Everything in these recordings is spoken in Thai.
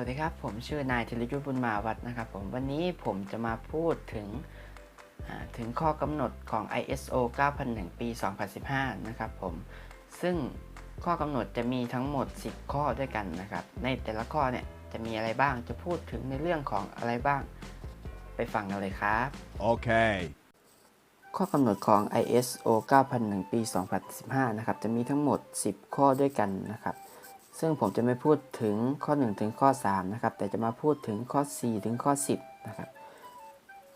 วัสดีครับ ผมชื่อนายธีรยุทธบุญมาวัฒน์นะครับผมวันนี้ผมจะมาพูดถึงอ่าถึงข้อกำหนดของ ISO 9001 ปี 2015 นะครับผมซึ่งข้อกำหนดจะมีทั้งหมด 10 ข้อด้วยกันนะครับ ในแต่ละข้อเนี่ยจะมีอะไรบ้างจะพูดถึงในเรื่องของอะไรบ้าง ไปฟังกันเลยครับ Okay. ข้อกำหนดของ ISO 9001 ปี 2015 นะครับจะมีทั้งหมด 10 ข้อด้วยกันนะครับ ซึ่งผมจะไม่พูดถึงข้อ 1 ถึงข้อ 3 นะครับ แต่จะมาพูดถึงข้อ 4 ถึงข้อ 10 นะครับ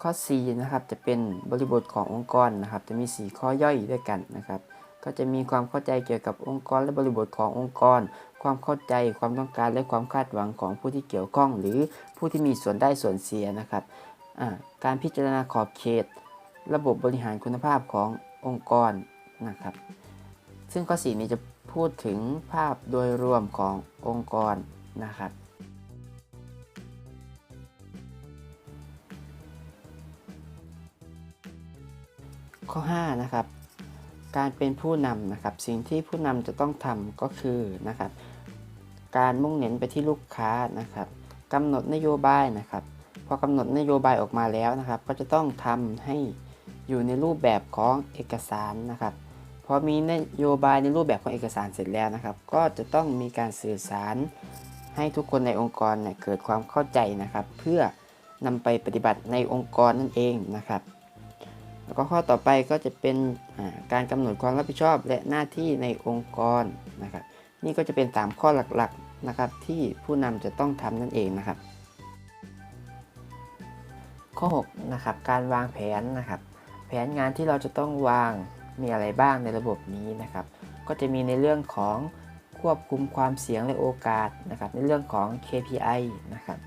ข้อ 4 นะครับจะเป็นบริบทขององค์กรนะครับ จะมี 4 ข้อย่อยด้วยกันนะครับ ก็จะมีความเข้าใจเกี่ยวกับองค์กร และบริบทขององค์กร ความเข้าใจความต้องการและความคาดหวังของผู้ที่เกี่ยวข้อง หรือผู้ที่มีส่วนได้ส่วนเสียนะครับการพิจารณาขอบเขต ระบบบริหารคุณภาพขององค์กรนะครับ ซึ่งข้อ 4 นี้จะ พูดถึงภาพโดยรวมขององค์กรนะครับ ข้อ 5 นะครับ การเป็นผู้นำนะครับ สิ่งที่ผู้นำจะต้องทำก็คือนะครับ การมุ่งเน้นไปที่ลูกค้านะครับกำหนดนโยบายนะครับพอกำหนดนโยบายออกมาแล้วนะครับ ก็จะต้องทำให้อยู่ในรูปแบบของเอกสารนะครับ พอมีนโยบายในรูปแบบของเอกสารเสร็จแล้วนะครับ ก็จะต้องมีการสื่อสารให้ทุกคนในองค์กรเนี่ยเกิดความเข้าใจนะครับ เพื่อนำไปปฏิบัติในองค์กรนั่นเองนะครับ แล้วก็ข้อต่อไปก็จะเป็นการกำหนดความรับผิดชอบและหน้าที่ในองค์กรนะครับ นี่ก็จะเป็น 3 ข้อหลักๆนะครับ ที่ผู้นำจะต้องทำนั่นเองนะครับ ข้อ6นะครับการวางแผนนะครับ แผนงานที่เราจะต้องวาง มีอะไรบ้างในระบบนี้นะครับ ก็จะมีในเรื่องของควบคุมความเสี่ยงและโอกาสนะครับ ในเรื่องของ KPI นะครับ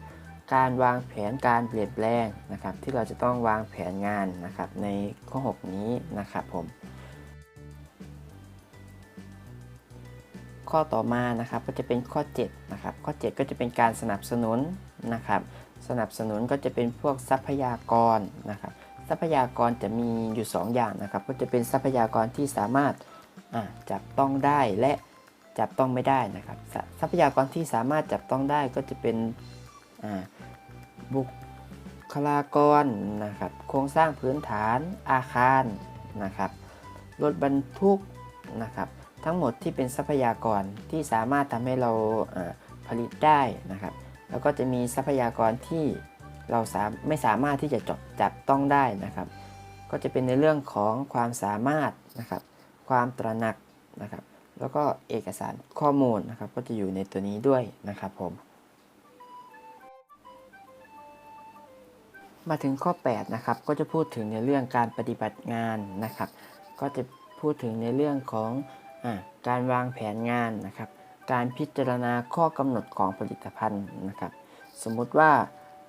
การวางแผนการเปลี่ยนแปลงนะครับ ที่เราจะต้องวางแผนงานนะครับ ในข้อ 6 นี้นะครับผม ข้อต่อมานะครับก็จะเป็นข้อ7นะครับ ข้อ 7 ก็จะเป็นการสนับสนุนนะครับ สนับสนุนก็จะเป็นพวกทรัพยากรนะครับ ทรัพยากรจะมีอยู่ 2 อย่างนะครับ ก็จะเป็นทรัพยากรที่สามารถจับต้องได้และจับต้องไม่ได้นะครับ ทรัพยากรที่สามารถจับต้องได้ก็จะเป็นบุคลากรนะครับ โครงสร้างพื้นฐานอาคารนะครับ รถบรรทุกนะครับ ทั้งหมดที่เป็นทรัพยากรที่สามารถทำให้เราผลิตได้นะครับ แล้วก็จะมีทรัพยากรที่ เราสามไม่สามารถที่จะจับจับต้องได้นะครับ ก็จะเป็นในเรื่องของความสามารถนะครับ ความตระหนักนะครับ แล้วก็เอกสารข้อมูลนะครับ ก็จะอยู่ในตัวนี้ด้วยนะครับผม มาถึงข้อ 8 นะครับ ก็จะพูดถึงในเรื่องการปฏิบัติงานนะครับ ก็จะพูดถึงในเรื่องของอการวางแผนงานนะครับ การพิจารณาข้อกำหนดของผลิตภัณฑ์นะครับ สมมุติว่า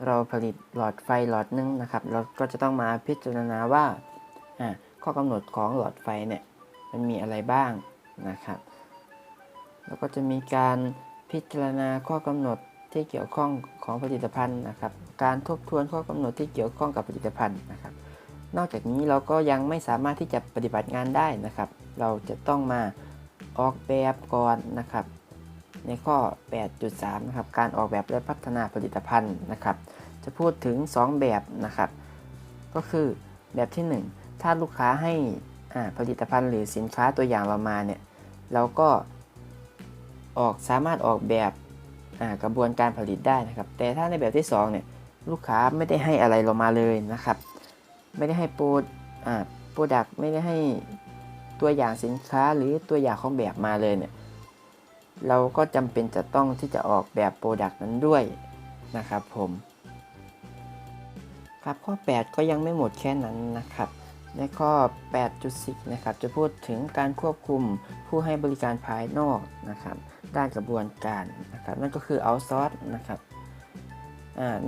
เราผลิตหลอดไฟหลอดหนึงนะครับ เราก็จะต้องมาพิจารณาว่าอ่าข้อกำหนดของหลอดไฟเนี่ยมันมีอะไรบ้างนะครับ แล้วก็จะมีการพิจารณาข้อกำหนดที่เกี่ยวข้องของผลิตภัณฑ์นะครับ การทบทวนข้อกำหนดที่เกี่ยวข้องกับผลิตภัณฑ์นะครับ นอกจากนี้เราก็ยังไม่สามารถที่จะปฏิบัติงานได้นะครับ เราจะต้องมาออกแบบก่อนนะครับ ในข้อ 8.3 นะครับ การออกแบบและพัฒนาผลิตภัณฑ์นะครับ จะพูดถึง 2 แบบนะครับ ก็คือแบบที่ 1 ถ้าลูกค้าให้ผลิตภัณฑ์หรือสินค้าตัวอย่างเรามาเนี่ย เราก็ออกสามารถออกแบบกระบวนการผลิตได้นะครับ แต่ถ้าในแบบที่ 2 เนี่ย ลูกค้าไม่ได้ให้อะไรเรามาเลยนะครับ ไม่ได้ให้โปรโปรดักไม่ได้ให้ตัวอย่างสินค้าหรือตัวอย่างของแบบมาเลยเนี่ย เราก็จำเป็นจะต้องที่จะออกแบบโปรดักต์นั้นด้วยนะครับผมครับข้อ 8 ก็ยังไม่หมดแค่นั้นนะครับ ในข้อ8.10นะครับ จะพูดถึงการควบคุมผู้ให้บริการภายนอกนะครับด้านกระบวนการนะครับ นั่นก็คือ outsource นะครับ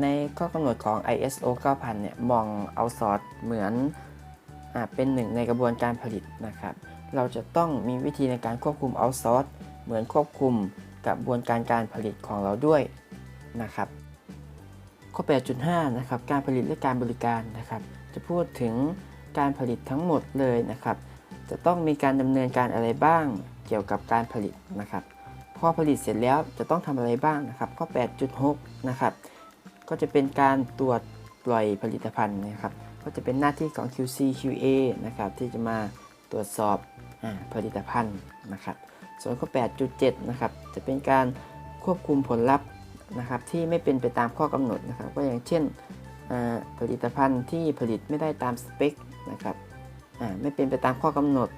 ในข้อกำหนดของ ISO 9000 เนี่ย มอง outsource เหมือนอเป็นหนึ่งในกระบวนการผลิตนะครับ เราจะต้องมีวิธีในการควบคุม outsource เหมือนควบคุมกระบวนการการผลิตของเราด้วยนะครับข้อ 8.5 นะครับ การผลิตและการบริการนะครับ จะพูดถึงการผลิตทั้งหมดเลยนะครับ จะต้องมีการดำเนินการอะไรบ้างเกี่ยวกับการผลิตนะครับ พอผลิตเสร็จแล้วจะต้องทำอะไรบ้างนะครับ ข้อ 8.6 นะครับ ก็จะเป็นการตรวจปล่อยผลิตภัณฑ์นะครับ ก็จะเป็นหน้าที่ของ QC QA นะครับที่จะมาตรวจสอบอผลิตภัณฑ์นะครับ ส่วนข้อ 8.7 นะครับ จะเป็นการควบคุมผลลัพธ์นะครับที่ไม่เป็นไปตามข้อกำหนดนะครับ ก็อย่างเช่นผลิตภัณฑ์ที่ผลิตไม่ได้ตามสเปคนะครับไม่เป็นไปตามข้อกำหนด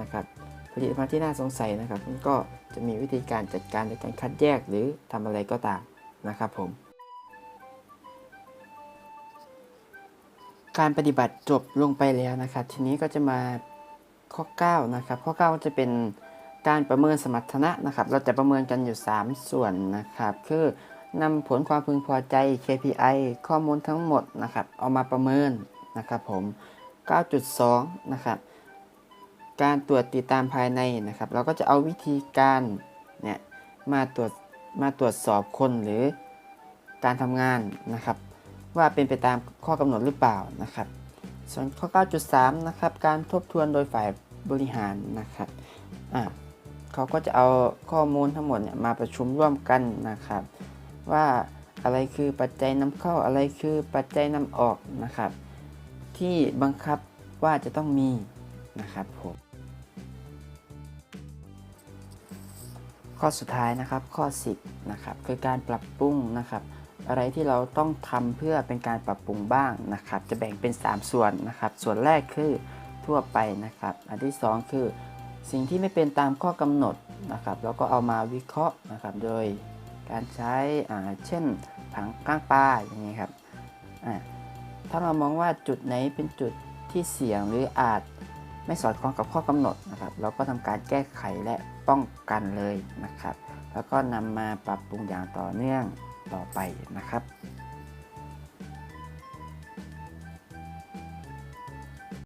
นะครับ ผลิตภัณฑ์ที่น่าสงสัยนะครับมันก็จะมีวิธีการจัดการในการคัดแยกหรือทำอะไรก็ตามนะครับผม การปฏิบัติจบลงไปแล้วนะครับ ทีนี้ก็จะมาข้อ 9 นะครับ ข้อ 9 ก็จะเป็น การประเมินสมรรถนะนะครับ เราจะประเมินกันอยู่ 3 ส่วนนะครับ คือนำผลความพึงพอใจ KPI ข้อมูลทั้งหมดนะครับเอามาประเมินนะครับผม 9.2 นะครับ การตรวจติดตามภายในนะครับ เราก็จะเอาวิธีการเนี่ยมาตรวจมาตรวจสอบคนหรือการทำงานนะครับ ว่าเป็นไปตามข้อกำหนดหรือเปล่านะครับ ส่วนข้อ 9.3 นะครับ การทบทวนโดยฝ่ายบริหารนะครับอ่า เขาก็จะเอาข้อมูลทั้งหมดเนี่ยมาประชุมร่วมกันนะครับ ว่าอะไรคือปัจจัยนำเข้าอะไรคือปัจจัยนำออกนะครับ ที่บังคับว่าจะต้องมีนะครับผมข้อสุดท้ายนะครับข้อ 10นะครับคือการปรับปรุงนะครับ อะไรที่เราต้องทำเพื่อเป็นการปรับปรุงบ้างนะครับ จะแบ่งเป็น 3 ส่วนนะครับ ส่วนแรกคือทั่วไปนะครับ อันที่ 2 คือ สิ่งที่ไม่เป็นตามข้อกำหนดนะครับแล้วก็เอามาวิเคราะห์นะครับ โดยการใช้เช่นผังก้างปลาอย่างนี้ครับถ้าเรามองว่าจุดไหนเป็นจุดที่เสี่ยงหรืออาจไม่สอดคล้องกับข้อกำหนดนะครับ เราก็ทำการแก้ไขและป้องกันเลยนะครับ แล้วก็นำมาปรับปรุงอย่างต่อเนื่องต่อไปนะครับ